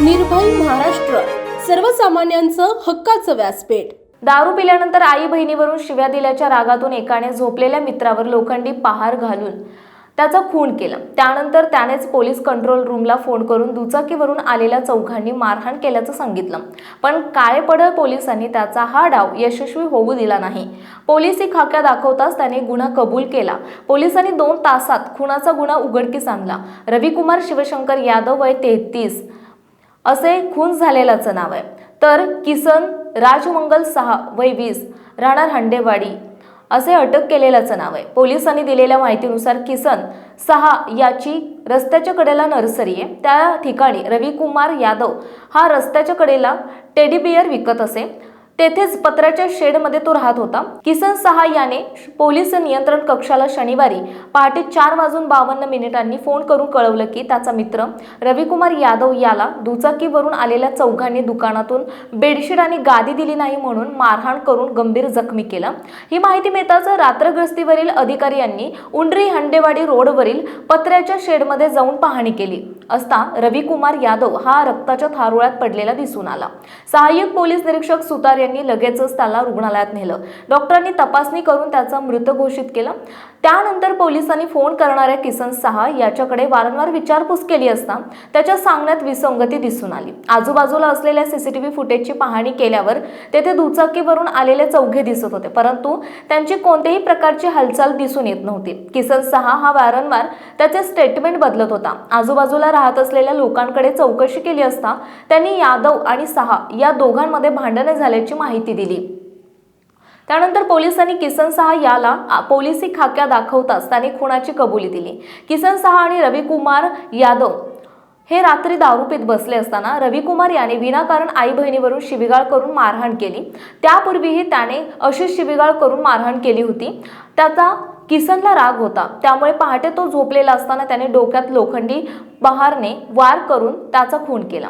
निर्भय महाराष्ट्र सर्वसामान्यांचं हक्काचं व्यासपीठ. दारू पिल्यानंतर आई बहिणीवरून शिव्या दिल्याच्या रागातून एकाने झोपलेल्या मित्रावर लोखंडी पहार घालून त्याचा खून केला. त्यानंतर त्यानेच पोलीस कंट्रोल रूमला फोन करून दुचाकीवरून आलेल्या चौघांनी मारहाण केल्याचं सांगितलं. पण काळेपडळ पोलिसांनी त्याचा हा डाव यशस्वी होऊ दिला नाही. पोलिसी खाक्या दाखवताच त्याने गुन्हा कबूल केला. पोलिसांनी दोन तासात खुनाचा गुन्हा उघडकीस आणला. रविकुमार शिवशंकर यादव वय तेहतीस असे खून झालेल्याचं नाव आहे. तर किसन राजमंगल सहा वय वीस राहणार हंडेवाडी असे अटक केलेल्याचं नाव आहे. पोलिसांनी दिलेल्या माहितीनुसार किसन सहा याची रस्त्याच्या कडेला नर्सरी आहे. त्या ठिकाणी रविकुमार यादव हा रस्त्याच्या कडेला टेडी बियर विकत असे. तेथेच पत्र्याच्या शेडमध्ये तो राहत होता. किसन सहा याने पोलीस नियंत्रण कक्षाला शनिवारी पहाटे चार वाजून बावन्न मिनिटांनी फोन करून कळवलं की त्याचा मित्र रविकुमार यादव याला दुचाकीवरून आलेल्या चौघांनी दुकानातून बेडशीट आणि गादी दिली नाही म्हणून मारहाण करून गंभीर जखमी केलं. ही माहिती मिळताच रात्रग्रस्तीवरील अधिकारी यांनी उंडरी हंडेवाडी रोडवरील पत्र्याच्या शेडमध्ये जाऊन पाहणी केली. असता रविकुमार यादव हा रक्ताच्या थारोळ्यात पडलेला दिसून आला. सहाय्यक पोलीस निरीक्षक सुतार यांनी लगेचच त्याला रुग्णालयात नेलं. डॉक्टरांनी तपासणी करून त्याचा मृत घोषित केलं. त्यानंतर पोलिसांनी फोन करणाऱ्या किसन सहा याच्याकडे वारंवार विचारपूस केली असता त्याच्या सांगण्यात विसंगती दिसून आली. आजूबाजूला असलेल्या सीसीटीव्ही फुटेजची पाहणी केल्यावर तेथे दुचाकीवरून आलेले चौघे दिसत होते परंतु त्यांची कोणत्याही प्रकारची हालचाल दिसून येत नव्हती. किसन सहा हा वारंवार त्याचे स्टेटमेंट बदलत होता. आजूबाजूला राहत असलेल्या लोकांकडे चौकशी केली असता त्यांनी यादव आणि सहा या दोघांमध्ये भांडणे झाल्याची माहिती दिली. त्यानंतर पोलिसांनी किसन सहा याला पोलिसी खाक्या दाखवताच त्याने खुनाची कबुली दिली. किसन सहा आणि रविकुमार यादव हे रात्री दारूपीत बसले असताना रविकुमार याने विनाकारण आई बहिणीवरून शिबिगाळ करून मारहाण केली. त्यापूर्वीही त्याने अशी शिबिगाळ करून मारहाण केली होती. त्याचा किसनला राग होता. त्यामुळे पहाटे तो झोपलेला असताना त्याने डोक्यात लोखंडी बहारने वार करून त्याचा खून केला.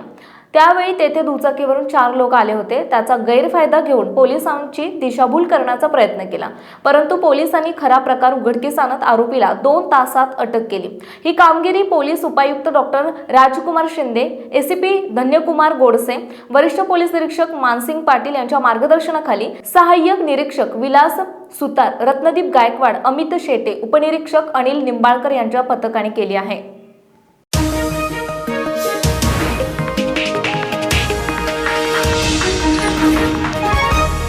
त्यावेळी तेथे दुचाकीवरून चार लोक आले होते. त्याचा गैरफायदा घेऊन पोलिसांची दिशाभूल करण्याचा प्रयत्न केला. परंतु पोलिसांनी खरा प्रकार उघडकीस आणत आरोपीला दोन तासात अटक केली. ही कामगिरी पोलीस उपायुक्त डॉक्टर राजकुमार शिंदे एसीपी धन्यकुमार गोडसे वरिष्ठ पोलीस निरीक्षक मानसिंग पाटील यांच्या मार्गदर्शनाखाली सहाय्यक निरीक्षक विलास सुतार रत्नदीप गायकवाड अमित शेटे उपनिरीक्षक अनिल निंबाळकर यांच्या पथकाने केली आहे.